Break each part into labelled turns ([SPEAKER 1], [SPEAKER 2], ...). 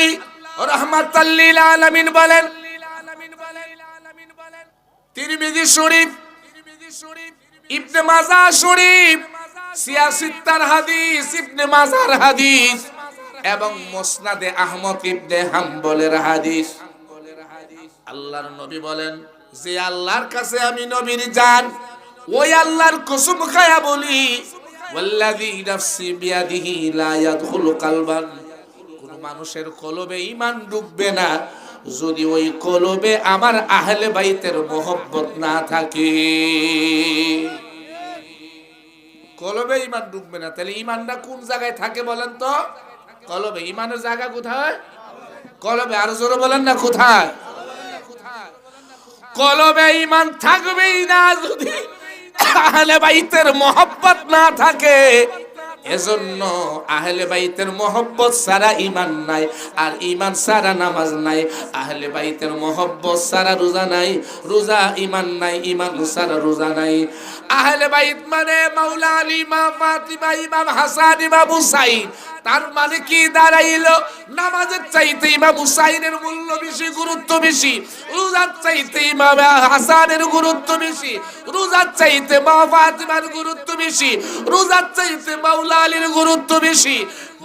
[SPEAKER 1] নবী রহমাতাল্লিল আলামিন বলেন। তিরমিজি শরীফ, ইবনে মাজাহ শরীফ সিয়াসিত্তার হাদিস, ইবনে মাজার হাদিস এবং মুসনাদে আহমদ ইবনে হাম্বলের হাদিস। আল্লাহর নবী বলেন, যে আল্লাহর কাছে আমি নবীর জান, ওই আল্লাহর কসম খায়া বলি, ওয়াল্লাযী নাফসি বিয়াদিহি লা ইয়াদখুলু কালবান। মানুষের কলবে ইমান ঢুকবে না। যদি ওই কলবে আমার আহলে বাইতের মোহব্বত না থাকে। কলবে ঈমান ঢুকবে না। তাহলে ঈমানটা কোন জায়গায় থাকে বলেন তো? কলবে। ঈমানের জায়গা কোথায়? কলবে। আর জোরে বলেন না, কোথায়? কলবে ইমান থাকবেই না যদি আহলে বাইতের মোহব্বত না থাকে। এজন্য আহলে বাইতের মহব্বত সারা ইমান নাই, আর ইমান সারা নামাজ নাই। আহলে বাইতের মহব্বত সারা রোজা নাই, রোজা ইমান নাই ইমান সারা রোজা নাই। আহলে বাইত মানে মাওলা আলী, মা ফাতিমা, ইমাম হাসান, ইমাম হুসাইন। তার মানে কি দাঁড়াইলো? নামাজের চাইতে ইমাম হুসাইনের মূল্য বেশি, গুরুত্ব বেশি। রোজার চাইতে ইমাম হাসানের গুরুত্ব বেশি। রোজার চাইতে মা ফাতিমার গুরুত্ব বেশি। রোজার চাইতে মাওলা আলীর গুরুত্ব বেশি।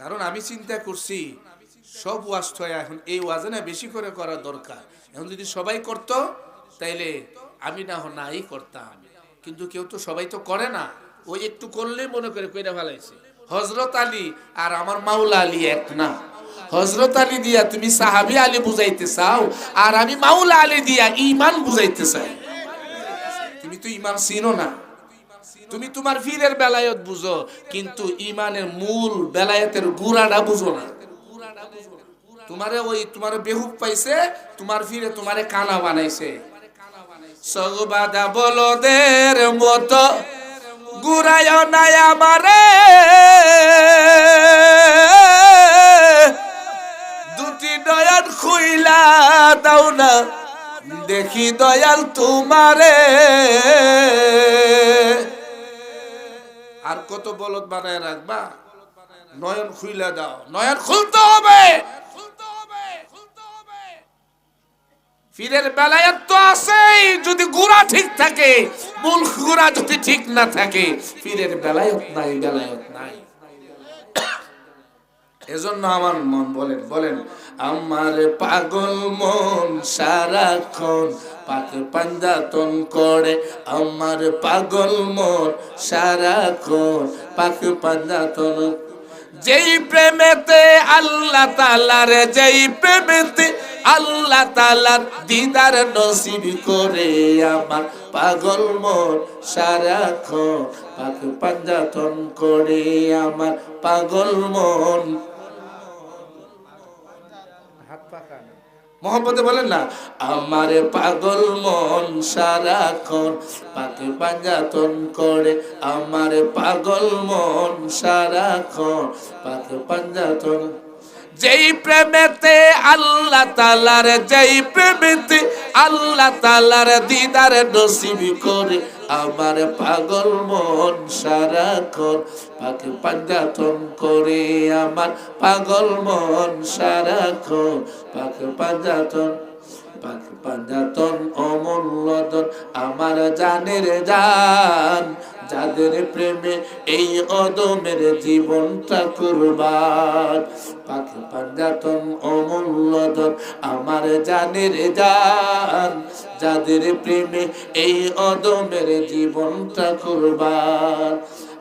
[SPEAKER 1] কারণ আমি চিন্তা করছি, সব ওয়াজ তো এখন এই ওয়াজে না বেশি করে করা দরকার। এখন যদি সবাই করত, তাইলে আমি না হ নাই করতাম। কিন্তু কেউ তো সবাই তো করে না। ওই একটু করলেই মনে করে কইরা ফেলাইছে হজরত আলী আর আমার মাওলা আলী এক না। হজরত আলী দিয়া তুমি সাহাবি আলী বুঝাইতে চাও, আর আমি মাওলা আলী দিয়া ইমান বুঝাইতে চাই। তুমি তো ইমান চিনো না। তুমি তোমার ফিরের বেলায়ত বুঝো, কিন্তু ইমানের মূল বেলায়েতের গুড়াটা বুঝো না। তোমারে ওই তোমার বেহুব পাইছে, তোমার ফিরে তোমারে কানা বানাইছে। সগবাদা বলদের মতো গুড়ায় নাই আমারে। দুটি নয়ন খুইলা দাও না, দেখি দয়াল তোমারে। আর কত বলদ বানায় রাখবা? নয়ন খুইলা দাও। নয়ন খুলতে হবে! ফিরের বেলায় তো আছেই। যদি গুড়া ঠিক থাকে, মূল গুড়া যদি ঠিক না থাকে, ফিরের বেলায়ত নাই বেলায়ত নাই। এজন্য আমার মন বলেন বলেন, আমার পাগল মন সারাক্ষণ পাক পাঞ্জাতন করে। আমার পাগল মন সারাক্ষণ পাক পাঞ্জাতন যেই প্রেমেতে আল্লাহ তালার, যেই প্রেমেতে আল্লাহ তালার দিদার নসিব করে, আমার পাগল মন সারাক্ষণ পাক পাঞ্জাতন করে। আমার পাগল মন মোহাম্মদে বলেন না, আমার পাগল মন সারাক্ষণ পাখি পাঞ্জাতন করে। আমার পাগল মন সারাক্ষণ পাখি পাঞ্জাতন যেই প্রেমেতে আল্লাহ তালার যেই প্রেমেতে আল্লাহ তালার দিদার নসিব করে। আমার পাগল মন সারাক্ষণ পাকে পাঞ্জাতন করে। আমার পাগল মন সারাক্ষণ পাকে পাঞ্জাতন, পাক পাঞ্জাতন অমূল্যতন আমার জানের জান যাদের প্রেমে এই অদমের জীবনটা কুরবান। পাখি পাঞ্জাতন অমূল্যতন আমার জানের জান। যাদের প্রেমে এই অদমের জীবনটা কুরবান।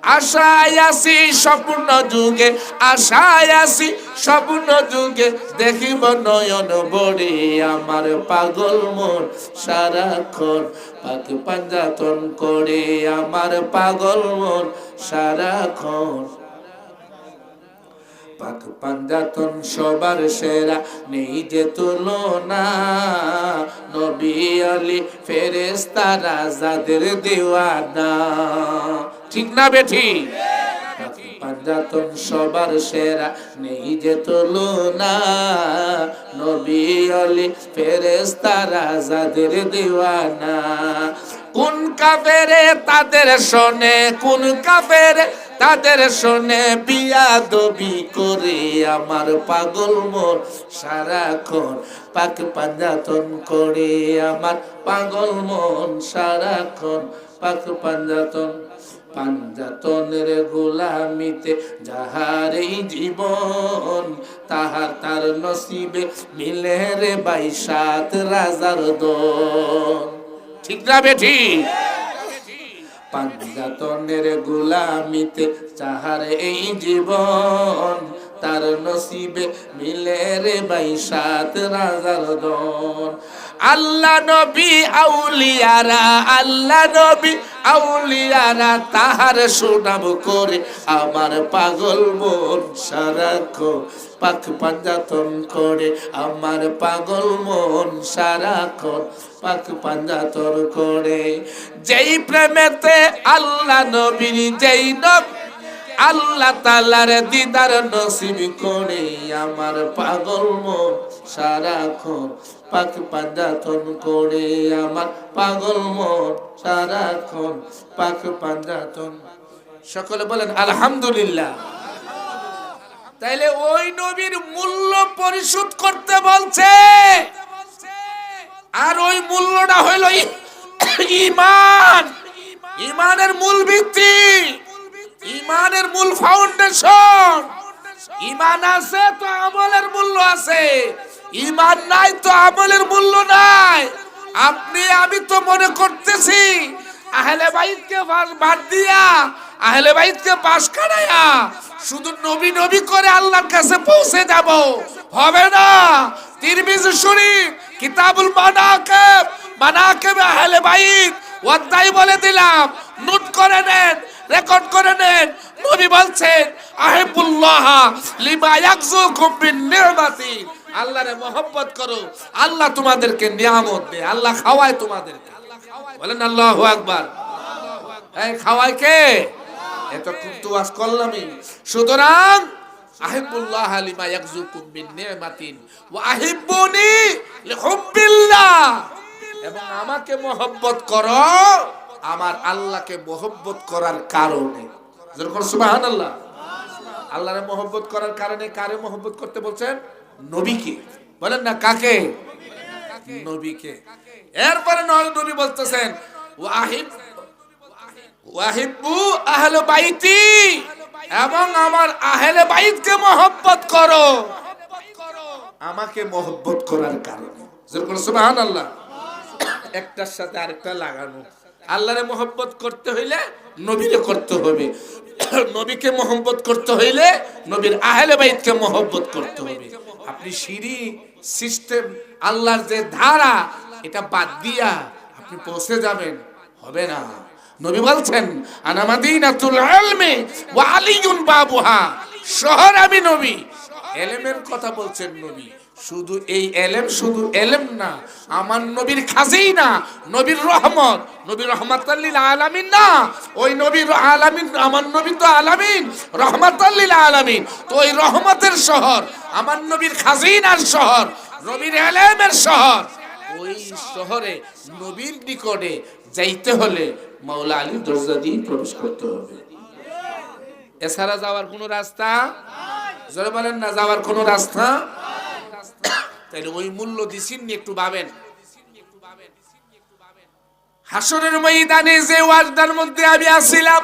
[SPEAKER 1] আশায় আসি স্বপ্ন যুগে আশায় আসি স্বপ্ন যুগে দেখিব নয়ন বড়ে আমার পাগল মন সারাক্ষণ। পাক পাঞ্জাতন করে আমার পাগল মন সারাক্ষণ। পাক পাঞ্জাতন সবার সেরা নেই যে তুলনা। নবী আলী ফেরেস্তারা যাদের দেওয়ানা। ঠিক না বেঠি পাঞ্জাতন সবার সেরা নেই যে তুলনা। নবী আলী ফেরেস্তারা যাদের দেওয়ানা। কোন কাফেরে তাদের শোনে কোন কাফেরে তাদের শোনে বিয়া দবি করে আমার পাগল মন সারাক্ষণ পাক পাঞ্জাতন করে আমার পাগল মন সারাক্ষণ পাক পাঞ্জাতন পাঞ্জাতনের গোলামিতে যাহার জীবন, তাহার তার নসিবে মিলে রে বাইশাত রাজার দন ঠিক না বেঠি? পাঞ্জাতনের গোলামিতে চাহার এই জীবন তার নসিবে মিলে রে বাইসাত রাজার দন আল্লাহ নবী আউলিয়ারা আল্লাহ নবী আউলিয়ারা, তাহার সুনাম করে আমার পাগল মন সারাক্ষণ পাক পাঞ্জাতন করে আমার পাগল মন সারাক্ষণ পাক পাঞ্জাতন করে। যেই প্রেমেতে আল্লাহ নবীর, যেই নব আল্লাহ তালার দিদার নসিব করে আমার পাগল মন সারাক্ষণ পাক পাঞ্জাতন করে আমার পাগল মন সারাক্ষণ পাক পাঞ্জাতন সকলে বলেন, আলহামদুলিল্লাহ। তাইলে ওই নবীর মূল্য পরিশোধ করতে বলছে। আর ওই মূল্যটা হইল ইমান। ইমানের মূল ভিত্তি। ইমানের মূল ফাউন্ডেশন ইমান আছে তো আমলের মূল্য আছে। ইমান নাই তো আমলের মূল্য নাই। আপনি, আমি তো মনে করতেছি, আহলে বাইতকে বাদ দিয়া, আহলে বাইতকে পাশ কাটাইয়া শুধু নবী নবী করে আল্লাহর কাছে পৌঁছে যাব। হবে না। তিরমিজি শরীফ, কিতাবুল মানাকিব মানাকিব আহলে বাইত অধ্যায় বলে দিলাম, নোট করে নেন রেকর্ড করে নেন। নবী বলছেন, আহিবুল্লাহ লিমা ইয়াকজুকুম বিন নি'মাতি আল্লাহরে মহব্বত করো। আল্লাহ তোমাদেরকে নিয়ামত দেয়। আল্লাহ খাওয়ায় তোমাদেরকে। বলেন আল্লাহু আকবার। এই খাওয়ায় কে? এত কিন্তু আজ করলামই সুতরাং, আহিবুল্লাহ লিমা ইয়াকজুকুম বিন নি'মাতিন ওয়া আহিব্বুনি লিহুব্বিল্লাহ। এবং আমাকে মহব্বত করো। আমার আল্লাহকে মহব্বত করার কারণে। যেরকম সুবহানাল্লাহ। আল্লাহরে মহব্বত করার কারণে কারে মহব্বত করতে বলছেন? নবীকে। বলেন না, কাকে? নবীকে। এরপরে নবী বলতেছেন বাইতি এবং আমার আহলে বাইতকে মহব্বত করো। আমাকে মহব্বত করার কারণে। যেরকম সুবহানাল্লাহ। একটার সাথে আরেকটা লাগানো। আল্লাহরে মহব্বত করতে হইলে নবীরে করতে হবে। নবীকে মহব্বত করতে হইলে নবীর আহলে বাইতকে মহব্বত করতে হবে। আপনি সিঁড়ি, সিস্টেম, আল্লাহর যে ধারা, এটা বাদ দিয়া আপনি পৌঁছে যাবেন। হবে না। নবী বলছেন আনামাদিনাতুল ইলমি ওয়া আলিয়ুন বাবুহা। শহর আমি নবী। এলেমের কথা বলছেন নবী। শুধু এই এলেম শুধু এলেম না, আমার নবীর খাজেই না নবীর রহমত, নবীর রহমাতাল্লিল আলামিন না, ওই নবীর আলামিন, আমার নবী তো আলামিন রহমাতাল্লিল আলামিন। তো ওই রহমতের শহর, আমার নবীর খাজিনার শহর, নবীর এলেমের শহর, ওই শহরে নবীর নিকটে যাইতে হলে মাওলা আলী দরজা দিয়ে প্রবেশ করতে হবে। এছাড়া যাওয়ার কোনো রাস্তা? জোরে বলেন না, যাওয়ার কোনো রাস্তা? তাইলে ওই মূল্য দিছিননি একটু ভাবেন হাসরের ময়দানে যে ওয়াজটার মধ্যে আমি আসছিলাম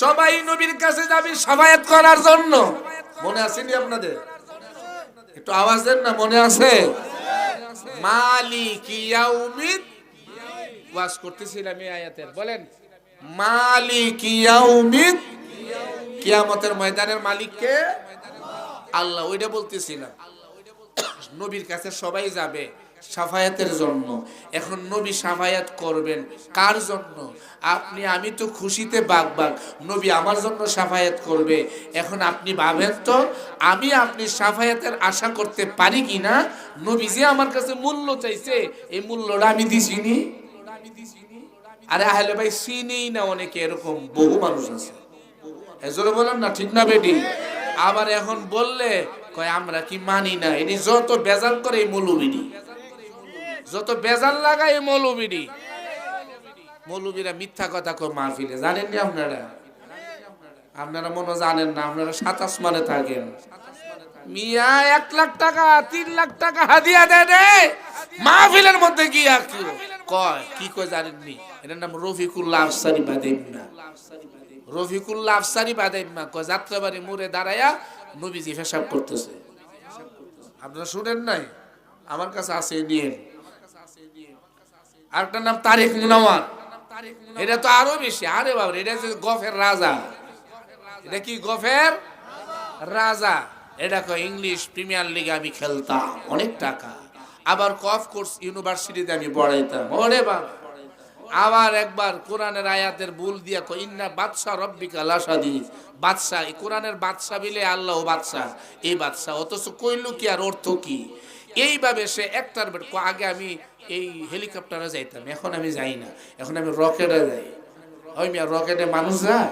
[SPEAKER 1] সবাই নবীর কাছে যাবে সবায়াত করার জন্য। মনে আসেনি আপনাদের? একটু আওয়াজ দেন না, মনে আছে? মালিক ইয়াউমিদ। ওয়াজ করতেছিলাম এই আয়াতের, বলেন। মালিক ইয়াউমিদ। কিয়ামতের ময়দানের মালিক কে আল্লাহ ওইটা বলতেছিলাম। নবীর কাছে সবাই যাবে সাফায়াতের জন্য। এখন নবী সাফায়াত করবেন কার জন্য? আপনি, আমি তো খুশিতে বাগ বাগ নবী আমার জন্য সাফায়াত করবে। এখন আপনি ভাবেন তো, আমি আপনি সাফায়াতের আশা করতে পারি কি না নবী যে আমার কাছে মূল্য চাইছে। এই মূল্যটা আমি দিছিনি আরে আহলে ভাই চিনেই না অনেকে, এরকম বহু মানুষ আছে। এজরে বলেন না, ঠিক না বেটি? আবার এখন বললে কয়, আমরা কি মানি না? এটি যত বেজাল করে এই মৌলবিডি যত বেজাল লাগায় এই মৌলবিডি মৌলবীরা মিথ্যা কথা কয়, মাহফিলে জানেননি আপনারা? আপনারা মনে জানেন না, আপনারা সাত আসমানে থাকেন। মিয়া এক লাখ টাকা, তিন লাখ টাকা হাদিয়া দেয় মাহফিলের মধ্যে কি কয় কি কয় জানেননি এটার নাম রফিকুল্লাহ আফসারি বাদেমিনা রফিকুল্লাহ আফসারি বাদেমিনা কয়, যাত্রাবাড়ি মোড়ে দাঁড়ায়া নবীজি পেশাব করতেছে। আপনারা শুনেন নাই? আমার কাছে আছে নিয়ে। আরেকটার নাম তারেক মুনাওয়ার। এটা তো আরও বেশি। আরে বাবা এটা হচ্ছে গফের রাজা। এটা কি গফের? রাজা। এটা কয় ইংলিশ, প্রিমিয়ার লিগে আমি খেলতাম, অনেক টাকা। আবার কফ কোর্স ইউনিভার্সিটিতে আমি পড়াইতাম। ওরে বাবা। আবার একবার কোরআনের আয়াতের ভুল দিয়া কই ইন্না বাদশা রব্বিকা লাসাদি বাদশাহ এই কোরআনের বাদশাহ বিলে আল্লাহ বাদশাহ এই বাদশাহ অথচ কইল কি আর অর্থ কি? এইভাবে সে একটার আগে আমি এই হেলিকপ্টারে যাইতাম, এখন আমি যাই না, এখন আমি রকেটে যাই। ওই মিয়া, রকেটে মানুষ যায়?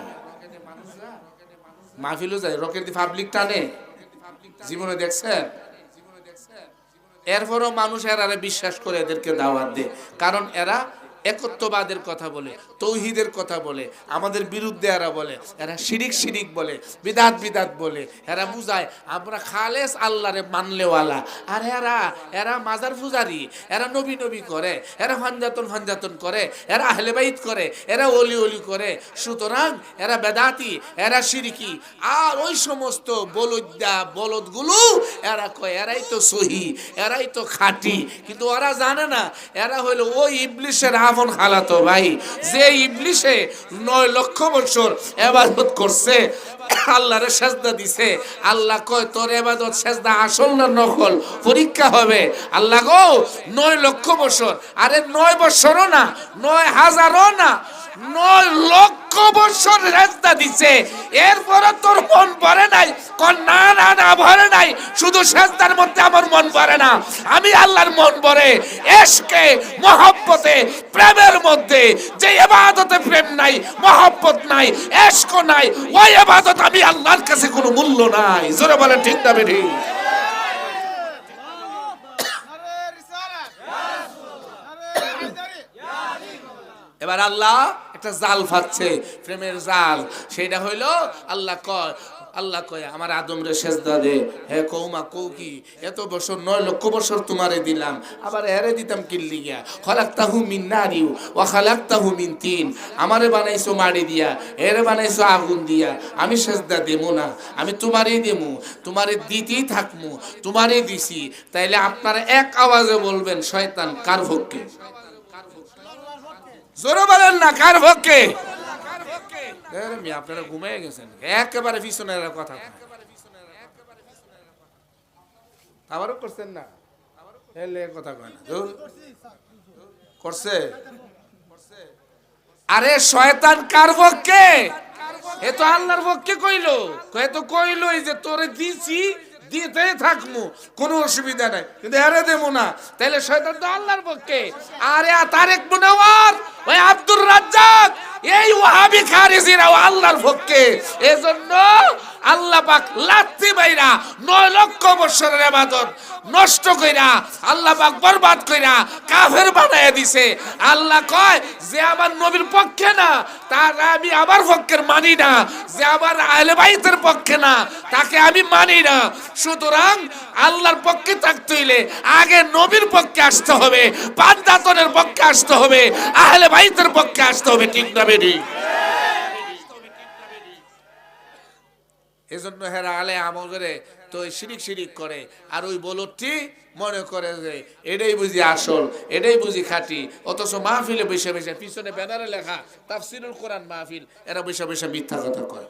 [SPEAKER 1] মাহফিলও যায়, রকেট দিয়ে পাবলিক টানে? জীবনে দেখছেন? এরপরও মানুষ এরারে বিশ্বাস করে এদেরকে দাওয়াত দেয়। কারণ এরা একত্ববাদের কথা বলে, তৌহিদের কথা বলে, আমাদের বিরুদ্ধে এরা বলে, এরা শিরিক শিরিক বলে, বিদাত বিদাত বলে, এরা বুঝায়, আমরা খালেস আল্লাহরে মানলেওয়ালা। আর এরা এরা মাজার পূজারি, এরা নবী নবী করে, এরা ফানজাতন ফানজাতন করে, এরা আহলেবাইত করে, এরা অলি অলি করে। সুতরাং এরা বেদাতি, এরা সিরিকি আর ওই সমস্ত বলদা বলদগুলো এরা কয়, এরাই তো সহি, এরাই তো খাঁটি। কিন্তু ওরা জানে না, এরা হইল ওই ইবলিশের আপন খালাতো ভাই। যে ইবলিশে নয় লক্ষ বছর এবাদত করছে, আল্লাহরে সেজদা দিছে। আল্লাহ কয়, তোর এবাদত, সেজদা আসল না নকল? পরীক্ষা হবে। আল্লাহ গো, নয় লক্ষ বছর। আরে নয় বছরও না, নয় হাজারও না। নয় লক্ষ বছর রেস্তা দিছে। এরপরে তোর মন ভরে নাই না না না ভরে নাই শুধু সেজদার মধ্যে আমার মন ভরে না। আমি আল্লাহর মন ভরে এসকে মহব্বতে প্রেমের মধ্যে। যে এবাদতে প্রেম নাই মহব্বত নাই এসক নাই ওই এবাদত আমি আল্লাহর কাছে কোনো মূল্য নাই। জোরে বলে ঠিক না বেঠিক এবার আল্লাহ একটা জাল ফাচ্ছে প্রেমের জাল। সেটা হইল, আল্লাহ কয় আল্লাহ কয়, আমার আদম রে সেজদা দে। হে কৌমা, কৌ কি? এত বছর, নয় লক্ষ বছর তোমারে দিলাম। আবার এরে দিতাম কিল্লি গিয়া খলাক্তাহু মিন নারিউ ওয়া খালাক্তাহু মিন তিন। আমারে বানাইছো মাড়ি দিয়া এরে বানাইছো আগুন দিয়া। আমি সেজদা দেবো না, আমি তোমারই দেবো। তোমারে দিতেই থাকমু তোমারই দিছি। তাইলে আপনারা এক আওয়াজে বলবেন, শয়তান, কার ভক্কে জোরে বলেন না, কার পক্ষে আপনারা ঘুমিয়ে গেছেন, একেবারে পিছনের কথা। আবারও করছেন না? করছে? আরে কার এ তো আল্লাহর পক্ষে কইলো। এ তো কইলোই যে তোরে দিছি দিতে থাকব কোনো অসুবিধা নাই। কিন্তু এরে দেব না। তাহলে শয়তান তো আল্লাহর পক্ষে। আরে তারেক মুনাওয়ার, ওই আব্দুর রাজ্জাক, এই ওয়াহাবি খারিজিরা আল্লাহর পক্ষে। এজন্য আল্লাহ পাক লাত্তি বাইরা নয় লক্ষ বছরের ইবাদত নষ্ট কইরা, আল্লাহ পাক বরবাদ কইরা কাফের বানায় দিছে। আল্লাহ কয় যে আমার নবীর পক্ষে না, তার আমি আমার পক্ষের মানি না, যে আমার আহলে বাইতের পক্ষে না, তাকে আমি মানি না। সুতরাং আল্লাহর পক্ষে থাকতে হইলে আগে নবীর পক্ষে আসতে হবে পান্দাতনের পক্ষে আসতে হবে, আহলে বাইতের পক্ষে আসতে হবে, ঠিক না বেরি এজন্য হেরা আলে আমল করে, তো শিরিক শিরিক করে। আর ওই বলটি মনে করে যে, এটাই বুঝি আসল, এটাই বুঝি খাঁটি। অথচ মাহফিলে বসে বসে পিছনে ব্যানারে লেখা, তাফসিরুল কোরআন মাহফিল, এরা বসে বসে মিথ্যা কথা কয়।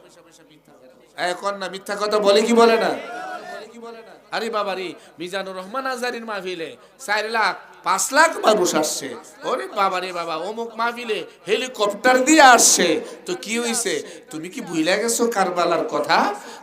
[SPEAKER 1] এখন না, মিথ্যা কথা বলে কি বলে না? আরে বাবারি, মিজানুর রহমান আজারির মাহফিলে চার লাখ পাঁচ লাখ মানুষ আসছে। ওরে বাবা রে বাবা, অমুক মাহফিলে হেলিকপ্টার দিয়ে আসছে। তো কি হইছে? তুমি কি ভুলে গেছো কারবালার কথা?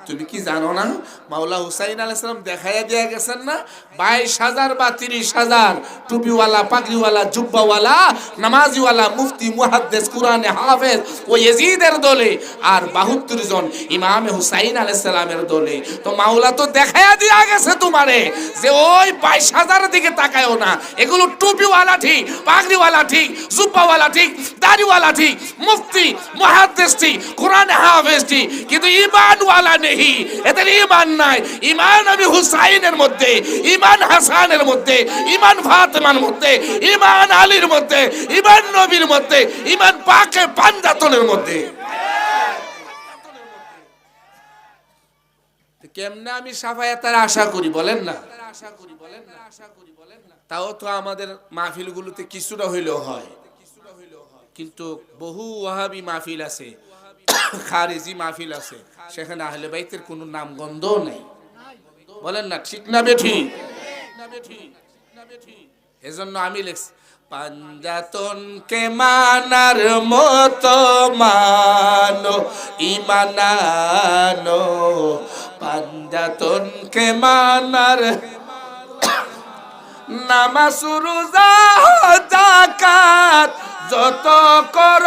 [SPEAKER 1] তুমি কি জানো না? মাওলা হুসাইন আলাইসালাম দেখাইয়া দিয়া গেছেন না? বাইশ হাজার বা তিরিশ হাজার টুপিওয়ালা, পাগড়িওয়ালা, জুব্বাওয়ালা, নামাজিওয়ালা, মুফতি, মুহাদ্দেস, কুরআনে হাফেজ ও ইয়েজিদের দলে আর বাহাত্তর জন ইমামে হুসাইন আলাইসালামের দলে। তো মাওলা তো দেখাইয়া দিয়া গেছে তোমারে যে ওই বাইশ হাজারের দিকে তাকায়ও না। এগুলো টুপিওয়ালা ঠিক, পাগড়িওয়ালা ঠিক, জুব্বাওয়ালা ঠিক, দাড়িওয়ালা ঠিক, মুফতি, মুহাদ্দিস ঠিক, কোরআন হাফেজ ঠিক, কিন্তু ইমানওয়ালা নেই এদের ইমান নাই। ইমান আমি হুসাইনের মধ্যে ইমান হাসানের মধ্যে ইমান ফাতেমার মধ্যে ইমান আলীর মধ্যে ইমান নবীর মধ্যে ইমান পাকে পাঞ্জাতনের মধ্যে। কেমনে আমি সাফায়াতের আশা করি বলেন না আশা করি, বলেন না? আশা করি বলেন না তাও তো আমাদের মাহফিলগুলোতে কিছুটা হইলেও হয়। কিন্তু বহু ওয়াহাবি মাহফিল আছে, খারেজি মাহফিল আছে, সেখানে আহলে বাইতের কোনো নামগন্ধও নাই। বলেন না, ঠিক না বেঠি? এজন্য আমি লিখছি পাঞ্জাতন কে মানার মতো মানো ইমানানো পাঞ্জাতন কে মানার নামাজ রোজা জাকাত যত কর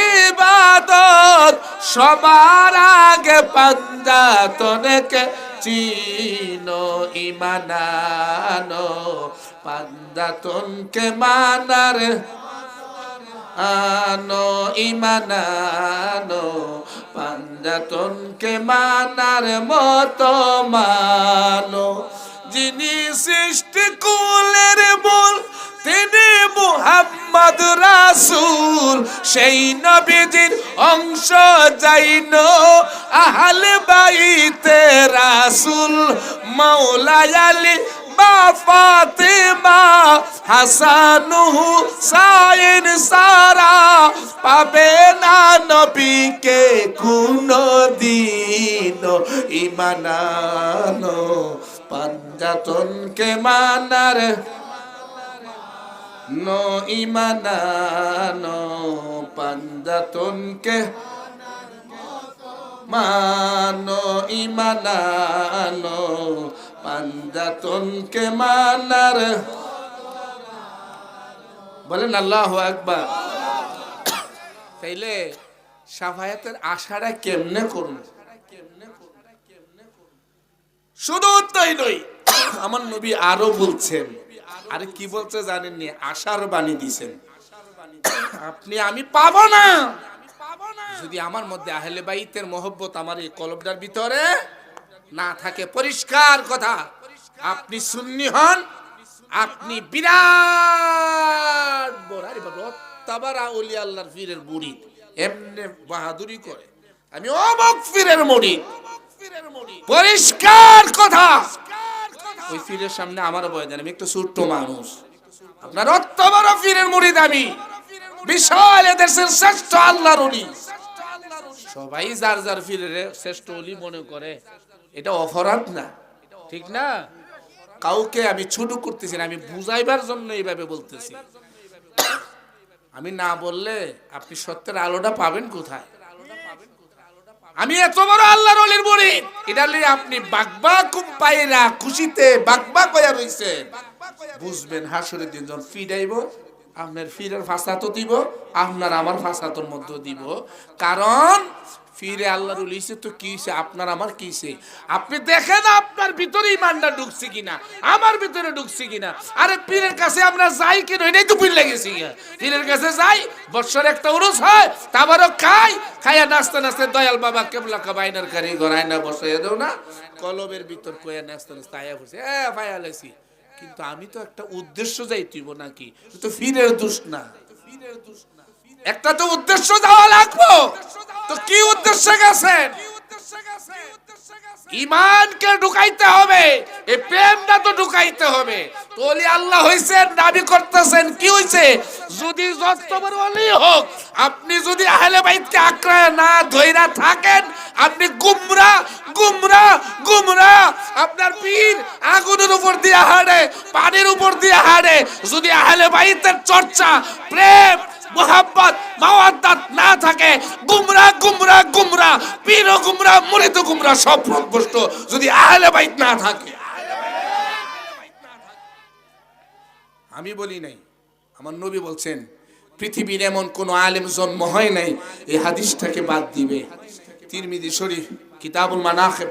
[SPEAKER 1] ইবাদত, সবার আগে পাঞ্জাতনকে চিনো, ইমানানো পাঞ্জাতনকে মানার আনো, ইমানানো পাঞ্জাতনকে মানার মতো মানো যিনি সৃষ্টি কুলের বল তিনি মুহাম্মদ রাসূল। সেই নবীজির অংশ যাইন আহল বাইতে রাসূল মাওলা আলী মা ফাতেমা। হাসানু সাইন সারা পাবে না নবীকে কোনো দিন। ইমানানো পাঞ্জাতনকে মানার নো ইমানানো পাঞ্জাতনকে মানো ইমানানো পাঞ্জাতনকে মানার বলেন আল্লাহ একবার তাইলে সাফায়াতের আশাটা কেমনে করুন শুধু তাই নই আমার নবী আরও বলছেন, আর কি বলছে জানেননি? আশার বাণী দিছেন। আপনি, আমি পাবো না। যদি আমার মধ্যে আহলে বাইতের মহব্বত আমার এই কলবটার ভিতরে না থাকে, পরিষ্কার কথা। আপনি সুন্নি হন আপনি বিরাট বড়। আরে আল্লাহর ফিরের বুড়ি এমনি বাহাদুরি করে। আমি অমক ফিরের মুড়ি পরিষ্কার কথা। ওই ফিরের সামনে আমার বয় দেন, আমি একটু ছোট্ট মানুষ। আপনার অত বড় ফিরের মুড়ি দামি বিশাল এদেশের শ্রেষ্ঠ আল্লাহর উনি সবাই যার যার ফিরের শ্রেষ্ঠ অলি মনে করে। এটা অপরাধ না। ঠিক না? কাউকে আমি ছোট করতেছি না, আমি বুঝাইবার জন্য এইভাবে বলতেছি। আমি না বললে আপনি সত্যের আলোটা পাবেন কোথায়? আমি এত বড় আল্লাহর অলির এটা লিয়ে আপনি বাগবা পাইরা খুশিতে বাগবা কয়া রইছে বুঝবেন হাসরের দিন যখন ফিরাইব আপনার ফিরের ফাঁসা তো দিব, আপনার আমার ফাঁসাতোর মধ্যে দিব। কারণ ফিরে আল্লাহর উলিছে তো কি হইছে? আপনার, আমার কি হইছে? আপনি দেখেন আপনার ভিতরে ইমানটা ঢুকছে কিনা? আমার ভিতরে ঢুকছে কিনা? আরে পীরের কাছে আমরা যাই কেন এটাই তো পীর লেগেছি পীরের কাছে যাই, বৎসর একটা উরুস হয় তারপরও খাই, খাইয়া নাচতে নাচতে দয়াল বাবা কেবলা কাবাইনার কারি গড়াই না বসে দেও না। কলবের ভিতর কয়া নাচতে নাচতে আয়া বসে, এ, ভাই আলাইছি। কিন্তু আমি তো একটা উদ্দেশ্য যাই তুইব নাকি তো ফিরের দোষ না। একটা তো উদ্দেশ্য যাওয়া লাগবো। তো কি উদ্দেশ্যে গেছেন? ইমানকে ঢুকাইতে হবে এই প্রেমটা তো ঢুকাইতে হবে। আল্লাহ হইছেন, দাবি করতেছেন, কি হইছে? যদি অলি হোক, আপনি যদি আহলে বাইতকে আক্রায় না ধইরা থাকেন, আপনি গুমরা গুমরা গুমরা। আপনার পীর আগুনের উপর দিয়ে হাড়ে পানির উপর দিয়ে হাড়ে যদি আহলে বাইতের চর্চা, প্রেম মোহাম্মত মাওয়াদ্দাত না থাকে, গুমরা গুমরা গুমরা, পীর গুমরা, মুরিদ গুমরা সব ভ্রষ্ট যদি আহলে বাইত না থাকে, আমি বলি নাই, আমার নবী বলছেন, পৃথিবীর এমন কোন আলেম জন্ম হয় নাই, এই হাদিসটাকে বাদ দিবে। তিরমিজি শরীফ, কিতাবুল মানাখিব।